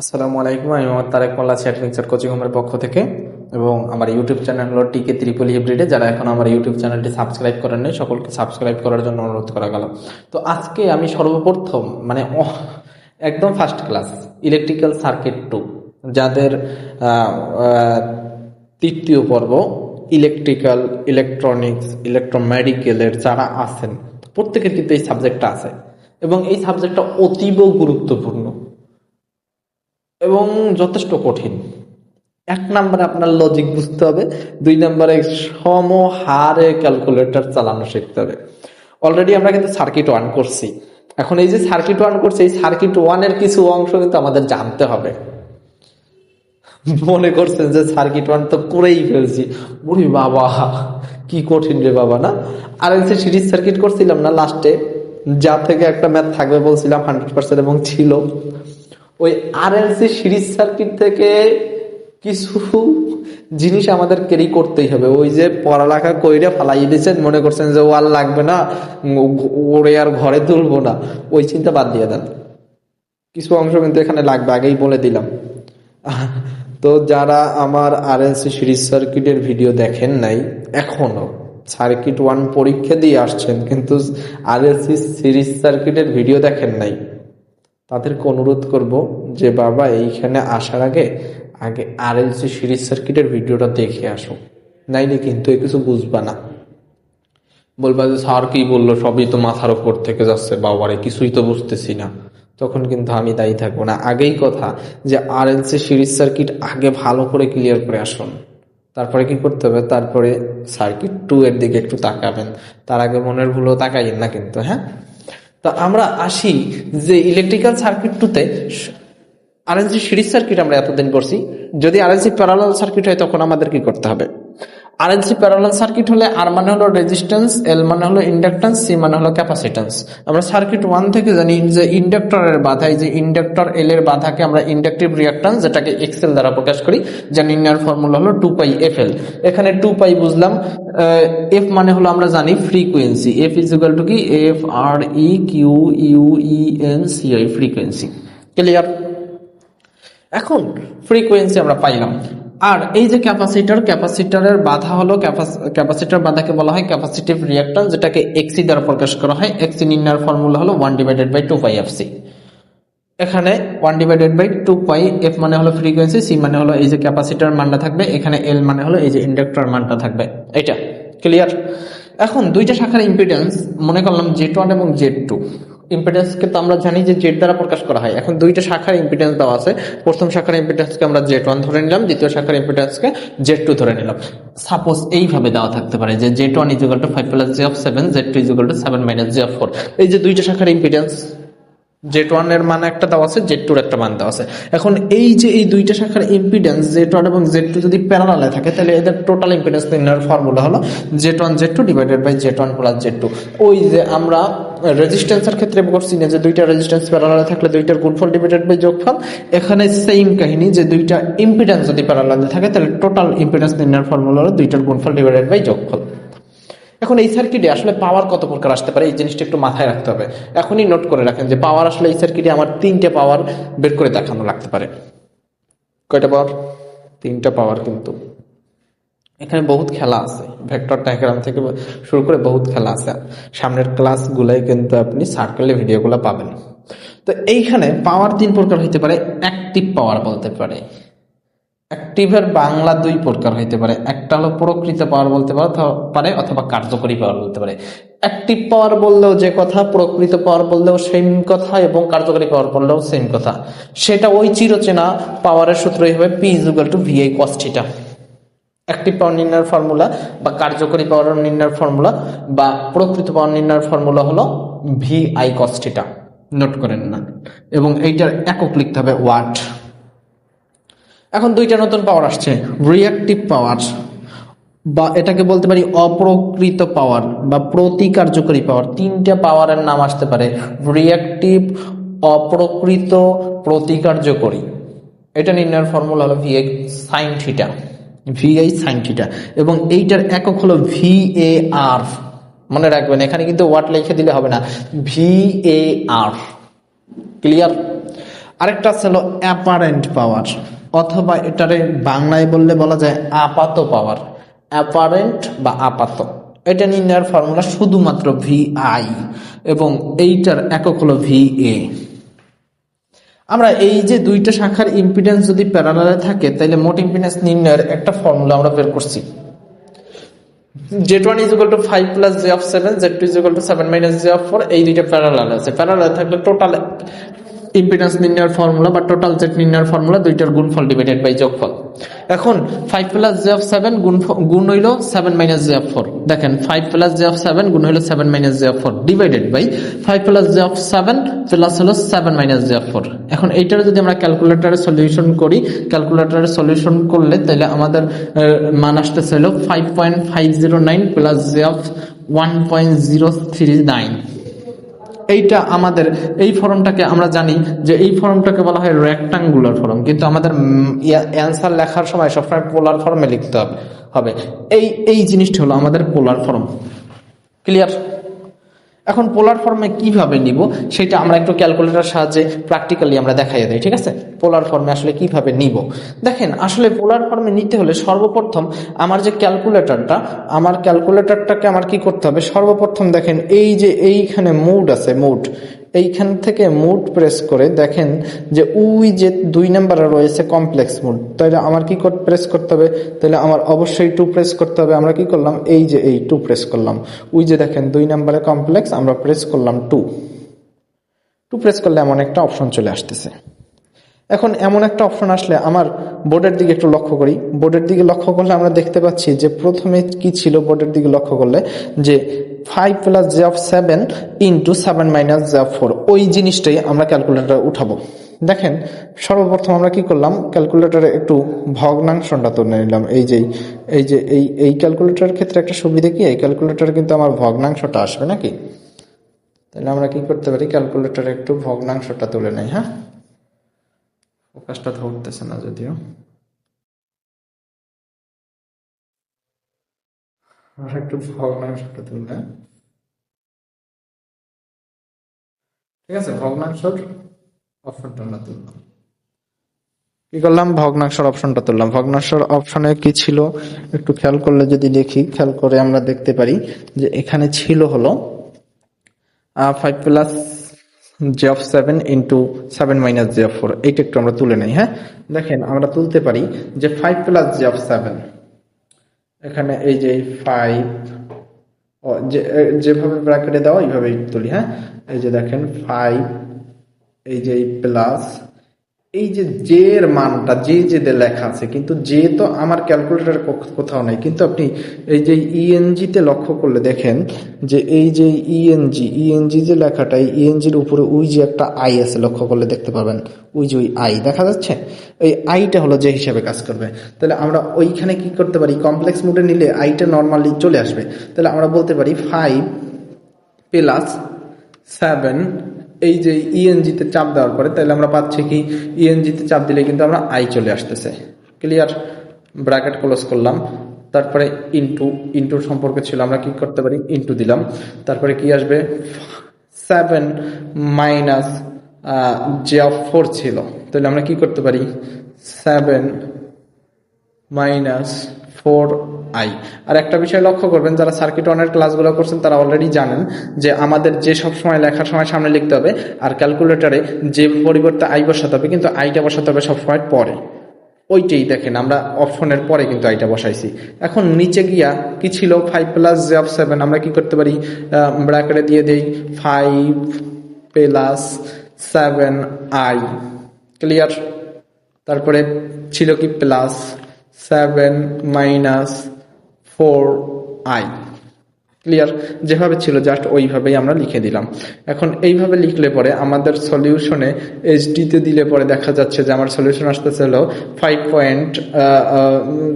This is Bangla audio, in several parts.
আসসালামু আলাইকুম, আমি Mohammad Tarek Molla chat mixer coaching হোমের পক্ষ থেকে। এবং আমার ইউটিউব চ্যানেল হলো টিকে ত্রিপলি হিব্রিডে যারা এখন আমার ইউটিউব চ্যানেলটি সাবস্ক্রাইব করেন নাই, সকলকে সাবস্ক্রাইব করার জন্য অনুরোধ করা গেল। তো আজকে আমি সর্বপ্রথম মানে একদম first class electrical circuit two যাদের তৃতীয় পর্ব ইলেকট্রিক্যাল ইলেকট্রনিক্স ইলেকট্রোমেডিকেলের যারা আছেন, প্রত্যেকের কিন্তু এই সাবজেক্টটা আছে। এবং এই সাবজেক্টটা অতীব গুরুত্বপূর্ণ। এবং যথেষ্ট কঠিন। এক নম্বরে আপনার লজিক বুঝতে হবে, দুই নম্বরে সমহারে ক্যালকুলেটর চালানো শিখতে হবে। অলরেডি আমরা কিন্তু সার্কিট ওয়ান করছি। এখন এই যে সার্কিট ওয়ান করছি, এই সার্কিট ওয়ানের কিছু অংশ কিন্তু আমাদের জানতে হবে। মনে করছেন যে সার্কিট ওয়ান তো করেই ফেলছি। বুড়ি বাবা, কি কঠিন রে বাবা, না? আর যে সিরিজ সার্কিট করছিলাম না লাস্টে যা থেকে একটা ম্যাথ থাকবে বলছিলাম হান্ড্রেড পার্সেন্ট এবং ছিল। ওই আর এলসি সিরিজ সার্কিট থেকে কিছু জিনিস আমাদের ক্যারি করতেই হবে। ওই যে পড়ালেখা কইরে ফালাই দিয়েছেন, মনে করছেন যে ওয়াল লাগবে না, ওরে আর ঘরে তুলবো না, ওই চিন্তা বাদ দিয়ে দেন। কিছু অংশ কিন্তু এখানে লাগবে, আগেই বলে দিলাম। তো যারা আমার আর এলসি সিরিজ সার্কিটের ভিডিও দেখেন নাই, এখনও সার্কিট ওয়ান পরীক্ষা দিয়ে আসছেন, কিন্তু আর এলসি সিরিজ সার্কিটের ভিডিও দেখেন নাই তাদেরকে অনুরোধ করব যে, বাবা, এইখানে আসার আগে আগে আর এলসি সিরিজ সার্কিটের ভিডিওটা দেখে আসো। নাইলে কিন্তু এ কিছু বুঝবা না। বলবা যে, স্যার, কি বলল? সবই তো মাথার উপর থেকে যাচ্ছে। বাবারে, কিছুই তো বুঝতেছি না। তখন কিন্তু আমি দায়ী থাকব না। আগেই কথা যে আর এলসি সিরিজ সার্কিট আগে ভালো করে ক্লিয়ার করে আসুন। তারপরে কি করতে হবে? তারপরে সার্কিট টু এর দিকে একটু তাকাবেন। তার আগে মনের ভুলও তাকাইয়েন না কিন্তু হ্যাঁ? তা আমরা আসি যে ইলেকট্রিক্যাল সার্কিট টুতে আরএনসি সিরিজ সার্কিট আমরা এতদিন করছি। যদি আর আরএনসি প্যারাল সার্কিট হয়, তখন আমাদের কি করতে হবে? আরএনসি প্যারালাল সার্কিট হলে আর মানে হলো রেজিস্ট্যান্স এল মানে হলো ইন্ডাকট্যান্স সি মানে হলো ক্যাপাসিট্যান্স আমরা সার্কিট ওয়ান থেকে জানি যে ইন্ডাক্টরের বাধা, এই যে ইন্ডাক্টর এল এর বাধাকে আমরা ইন্ডাকটিভ রিয়াক্ট্যান্স যেটাকে এক্সেল দ্বারা প্রকাশ করি, যা নির্ণয়ের ফর্মুলা হলো টু পাই এফ এল এখানে টু পাই বুঝলাম এফ মানে হলো আমরা জানি frequency F is equal to কি? F R E Q U E N C I frequency clear এখন ফ্রিকোয়েন্সি আমরা পাইলাম। আর এই যে ক্যাপাসিটর, ক্যাপাসিটরের বাধা হলো ক্যাপাসিটর বাধাকে বলা হয় ক্যাপাসিটিভ রিয়াক্ট্যান্স, যেটাকে এক্সি দ্বারা প্রকাশ করা হয়। এক্সি নির্ণয়ের ফর্মুলা হলো one divided by two F C এখানে one divided by two pi F মানে হলো ফ্রিকোয়েন্সি সি মানে হলো এই যে ক্যাপাসিটার মানটা থাকবে, এখানে এল মানে হলো এই যে ইন্ডাক্টর মানটা থাকবে। এটা ক্লিয়ার এখন দুইটা শাখার ইম্পিডেন্স মনে করলাম জেড ওয়ান এবং জেড টু ইম্পিডেন্সকে তো আমরা জানি যে জেড দ্বারা প্রকাশ করা হয়। এখন দুইটা শাখার ইম্পিডেন্স দেওয়া আছে। প্রথম শাখার ইম্পিডেন্সকে আমরা জেড ওয়ান ধরে নিলাম, দ্বিতীয় শাখার ইম্পিডেন্সকে জেড টু ধরে নিলাম। সাপোজ এইভাবে দেওয়া থাকতে পারে যে Z one is equal to five plus G of seven Z two is equal to seven minus G of four এই যে দুইটা শাখার ইম্পিডেন্স জেড ওয়ানের মান একটা দেওয়া আছে, জেড টুর একটা মান দেওয়া আছে। এখন এই যে এই দুইটা শাখার ইম্পিডেন্স জেড ওয়ান এবং জেড টু যদি প্যারালালে থাকে, তাহলে এদের টোটাল ইম্পিডেন্স নির্ণয়ের ফর্মুলা হলো Z one, Z two divided by Z one plus Z two. ওই যে আমরা রেজিস্ট্যান্সের ক্ষেত্রে করছি না যে দুইটা রেজিস্ট্যান্স প্যারালালে থাকলে দুইটার গুণফল ডিভাইডেড বাই যোগফল। এখানে সেম কাহিনী যে দুইটা ইম্পিডেন্স যদি প্যারালালে থাকে, তাহলে টোটাল ইম্পিডেন্স নির্ণয়ের ফর্মুলা হলো দুইটার গুণফল ডিভাইডেড বাই যোগফল। এখন এই সার্কিটে আসলে পাওয়ার কত প্রকার আসতে পারে, এই জিনিসটা একটু মাথায় রাখতে হবে। এখনই নোট করে রাখেন যে পাওয়ার আসলে এই সার্কিটে আমার তিনটে পাওয়ার বের করে দেখানো লাগতে পারে। কয়টা পাওয়ার তিনটা পাওয়ার কিন্তু। এখানে বহুত খেলা আছে। ভেক্টর ডায়াগ্রাম থেকে শুরু করে বহুত খেলা আছে। সামনের ক্লাসগুলোয় কিন্তু আপনি সার্কেলে ভিডিওগুলো পাবেন। তো এইখানে পাওয়ার তিন প্রকার হইতে পারে অ্যাক্টিভ পাওয়ার বলতে পারে। অ্যাক্টিভের বাংলা দুই প্রকার হইতে পারে। একটা হলো প্রকৃত পাওয়ার বলতে পারে অথবা- কার্যকরী পাওয়ার বলতে পারে। অ্যাক্টিভ পাওয়ার বললেও যে কথা, প্রকৃত পাওয়ার বললেও সেম কথা এবং কার্যকরী পাওয়ার বললেও সেম কথা। সেটা ওই চিরচেনা পাওয়ারের সূত্রই হবে P is equal to VI cos theta active power নির্ণয়ের ফর্মুলা বা কার্যকরী পাওয়ার নির্ণয়ের ফর্মুলা বা প্রকৃত পাওয়ার নির্ণয়ের ফর্মুলা হলো ভি আই কস্টিটা নোট করেন না। এবং এইটার একক লিখতে হবে ওয়াট এখন দুইটা নতুন পাওয়ার আসছে রিয়াক্টিভ পাওয়ার বা এটাকে বলতে পারি অপ্রকৃত পাওয়ার বা প্রতিকার্যকরী পাওয়ার তিনটা পাওয়ারের নাম আসতে পারে রিয়াক্টিভ অপ্রকৃত, প্রতিকার্যকরী। এটা নির্ণয়ের ফর্মুলা হলো VI sine theta VI sine theta এবং এইটার একক হলো ভি এ আর মনে রাখবেন, এখানে কিন্তু ওয়াট লিখে দিলে হবে না। ভি এ আর ক্লিয়ার আরেকটা আছে হলো অ্যাপারেন্ট পাওয়ার অথবা এটারে বাংলায় বললে বলা যায় আপাত পাওয়ার অ্যাপারেন্ট বা আপাত। এটা নির্ণয়ের ফর্মুলা শুধুমাত্র ভি আই এবং এইটার একক হলো ভি এ আমরা এই যে দুইটা শাখার ইম্পিডেন্স যদি প্যারালালে থাকে তাহলে মোট ইম্পিডেন্স নির্ণয়ের একটা ফর্মুলা আমরা বের করছি। Z one is to five plus J of seven Z two is to seven minus J of four এই দুইটা প্যারালাল আছে। প্যারালাল থাকলে টোটাল ইম্পিডেন্স নির্ণয়ের ফর্মুলা বা টোটাল জেড নির্ণয়ের ফর্মুলা দুইটার গুণফল ডিভাইডেড বাই যোগফল। এখন five plus J of seven গুণ গুণ হইল seven minus J of four দেখেন five plus J of seven গুণ হইল seven minus J of four divided by five plus J of seven plus হলো seven minus J of four এখন এইটার যদি আমরা ক্যালকুলেটারে সলিউশন করি ক্যালকুলেটারে সলিউশন করলে তাহলে আমাদের মান আসতেছে হলো five point five zero nine plus J of one point zero three nine এইটা আমাদের, এই ফর্মটাকে আমরা জানি যে এই ফর্মটাকে বলা হয় রেক্টাঙ্গুলার ফর্ম কিন্তু আমাদের অ্যান্সার লেখার সময় সবসময় পোলার ফর্মে লিখতে হবে। হবে। এই এই জিনিসটি হলো আমাদের পোলার ফর্ম ক্লিয়ার এখন পোলার ফর্মে কীভাবে নিব সেটা আমরা একটু ক্যালকুলেটার সাহায্যে প্র্যাকটিক্যালি আমরা দেখাই দিই, ঠিক আছে? পোলার ফর্মে আসলে কীভাবে নিব? দেখেন, আসলে পোলার ফর্মে নিতে হলে সর্বপ্রথম আমার যে ক্যালকুলেটারটা আমার ক্যালকুলেটরটাকে আমার কি করতে হবে? সর্বপ্রথম দেখেন, এই যে এইখানে মুড আছে মুড এইখান থেকে মুড প্রেস করে দেখেন যে ওই যে দুই নাম্বারে রয়েছে কমপ্লেক্স মুড। তাহলে আমার কি প্রেস করতে হবে? তাহলে আমার অবশ্যই টু প্রেস করতে হবে। আমরা কি করলাম? এই যে এই টু প্রেস করলাম। ওই যে দেখেন দুই নাম্বারে কমপ্লেক্স, আমরা প্রেস করলাম টু টু প্রেস করলে এমন একটা অপশন চলে আসতেছে। এখন এমন একটা অপশন আসলে আমার বোর্ডের দিকে একটু লক্ষ্য করি। বোর্ডের দিকে লক্ষ্য করলে আমরা দেখতে পাচ্ছি যে প্রথমে কি ছিল বোর্ডের দিকে লক্ষ্য করলে? যে five plus J of seven into seven minus J of four ওই জিনিসটাই আমরা ক্যালকুলেটারে উঠাবো। দেখেন, সর্বপ্রথম আমরা কি করলাম? ক্যালকুলেটারে একটু ভগ্নাংশটা তুলে নিলাম। এই যে এই যে, এই এই ক্যালকুলেটারের ক্ষেত্রে একটা সুবিধা কি? এই ক্যালকুলেটারে কিন্তু আমার ভগ্নাংশটা আসবে নাকি? তাহলে আমরা কি করতে পারি? ক্যালকুলেটারে একটু ভগ্নাংশটা তুলে নেই হ্যাঁ? ফোকাসটা ধরতেছে না যদিও। আর একটু ভগ্নাংশটা তুললে ঠিক আছে ভগ্নাংশর অপশনটা না তুললাম। কি করলাম? ভগ্নাংশের অপশনটা তুললাম। ভগ্নাংশের অপশনে কি ছিল? একটু খেয়াল করলে যদি দেখি, খেয়াল করে আমরা দেখতে পারি যে এখানে ছিল হলো five plus J of seven into seven minus J of four এইটা একটু আমরা তুলে নেই হ্যাঁ? দেখেন, আমরা তুলতে পারি যে five plus J of seven এখানে এই যে ফাইভ যেভাবে ব্র্যাকেটে দেওয়া, এইভাবেই তুলি হ্যাঁ? এই যে দেখেন ফাইভ এই যে প্লাস এই যে জে এর মানটা, যে যে লেখা আছে, কিন্তু জে তো আমার ক্যালকুলেটর কোথাও নাই। কিন্তু আপনি এই যে ইএনজি তে লক্ষ্য করলে দেখেন যে এই যে ইএনজি ইএনজি যে লেখাটা, এই ইএনজির উপরে ওই যে একটা আই আছে, লক্ষ্য করলে দেখতে পাবেন ওই যে ওই আই দেখা যাচ্ছে? এই আইটা হলো যে হিসাবে কাজ করবে। তাহলে আমরা ওইখানে কি করতে পারি? কমপ্লেক্স মোডে নিলে আইটা নর্মালি চলে আসবে। তাহলে আমরা বলতে পারি ফাইভ প্লাস সেভেন এই যে ইএনজিতে চাপ দেওয়ার পরে, তাহলে আমরা পাচ্ছি কি? ইএনজিতে চাপ দিলে কিন্তু আমরা আই চলে আসতেছে। ক্লিয়ার ব্র্যাকেট ক্লোজ করলাম। তারপরে ইনটু ইনটুর সম্পর্কে ছিল, আমরা কি করতে পারি? ইনটু দিলাম। তারপরে কি আসবে? Seven minus J of four ছিল। তাহলে আমরা কি করতে পারি? Seven minus four I. আর একটা বিষয় লক্ষ্য করবেন, যারা সার্কিট ওয়ানের ক্লাসগুলো করছেন, তারা অলরেডি জানেন যে আমাদের যে সব সময় লেখার সময় সামনে লিখতে হবে, আর ক্যালকুলেটরে যে পরিবর্তে আই বসাতে হবে, কিন্তু আইটা বসাতে হবে সবসময় পরে। ওইটাই দেখেন, আমরা অপশনের পরে কিন্তু আইটা বসাইছি। এখন নিচে গিয়া কি ছিল? Five plus J of seven আমরা কি করতে পারি? ব্র্যাকেটে দিয়ে দেই five plus seven I clear তারপরে ছিল কি? Plus seven minus four I clear যেভাবে ছিল জাস্ট ওইভাবেই আমরা লিখে দিলাম। এখন এইভাবে লিখলে পরে আমাদের সলিউশনে এইচডিতে দিলে পরে দেখা যাচ্ছে যে আমার সলিউশন আসতেছে হলো five point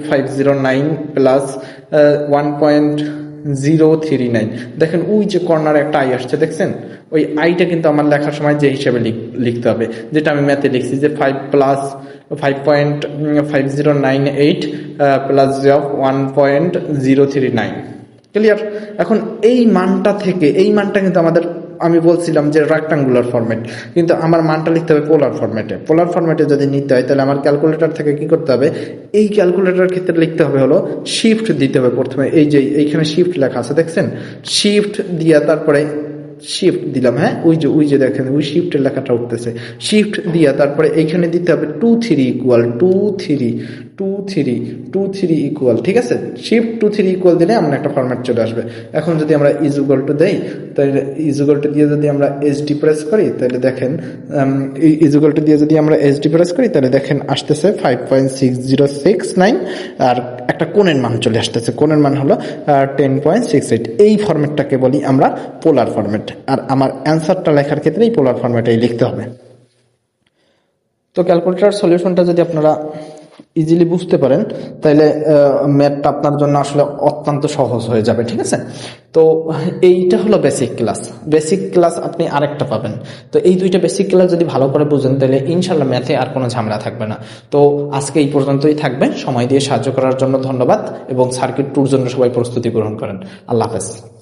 five zero nine plus one point zero three nine দেখেন ওই যে কর্নার একটা আই আসছে, দেখছেন? ওই আইটা কিন্তু আমার লেখার সময় যে হিসেবে লিখতে হবে। যেটা আমি ম্যাথে লিখছি যে five plus five point five zero nine eight plus of one point zero three nine clear এখন এই মানটা থেকে, এই মানটা কিন্তু আমাদের, আমি বলছিলাম যে রাক্টাঙ্গুলার ফরম্যাট কিন্তু আমার মানটা লিখতে হবে পোলার ফরম্যাটে পোলার ফরম্যাটে যদি নিতে হয়, তাহলে আমার ক্যালকুলেটর থেকে কি করতে হবে? এই ক্যালকুলেটর ক্ষেত্রে লিখতে হবে হলো শিফট দিতে হবে প্রথমে। এই যে এইখানে শিফট লেখা আছে, দেখছেন? শিফট দিয়া তারপরে শিফট দিলাম হ্যাঁ? ওই যে ওই যে দেখেন, ওই শিফটের লেখাটা উঠতেছে। শিফট দিয়া তারপরে এইখানে দিতে হবে two three equal to three two three two three equal ঠিক আছে? শিফট টু থ্রি ইকুয়াল দিলে আমার একটা ফরম্যাট চলে আসবে। এখন যদি আমরা ইজুগল টু দেই, তাহলে ইজুগল টু দিয়ে যদি আমরা এইচডি প্রেস করি, তাহলে দেখেন ইজুগল টু দিয়ে যদি আমরা এইচডি প্রেস করি, তাহলে দেখেন আসতেছে five point six zero six nine আর একটা কোণের মান চলে আসতেছে। কোণের মান হলো টেন পয়েন্ট সিক্স এইট এই ফরম্যাটটাকে বলি আমরা পোলার ফরম্যাট আর আমার অ্যান্সারটা লেখার ক্ষেত্রে এই পোলার ফরম্যাটেই লিখতে হবে। তো ক্যালকুলেটর সলিউশনটা যদি আপনারা ইজিলি বুঝতে পারেন তাহলে ম্যাথটা আপনার জন্য আসলে অত্যন্ত সহজ হয়ে যাবে, ঠিক আছে? তো এইটা হলো বেসিক ক্লাস বেসিক ক্লাস আপনি আরেকটা পাবেন। তো এই দুইটা বেসিক ক্লাস যদি ভালো করে বুঝেন তাহলে ইনশাল্লাহ ম্যাথে আর কোনো ঝামেলা থাকবে না। তো আজকে এই পর্যন্তই থাকবে। সময় দিয়ে সাহায্য করার জন্য ধন্যবাদ এবং সার্কিট টুর জন্য সবাই প্রস্তুতি গ্রহণ করেন। আল্লাহ হাফেজ।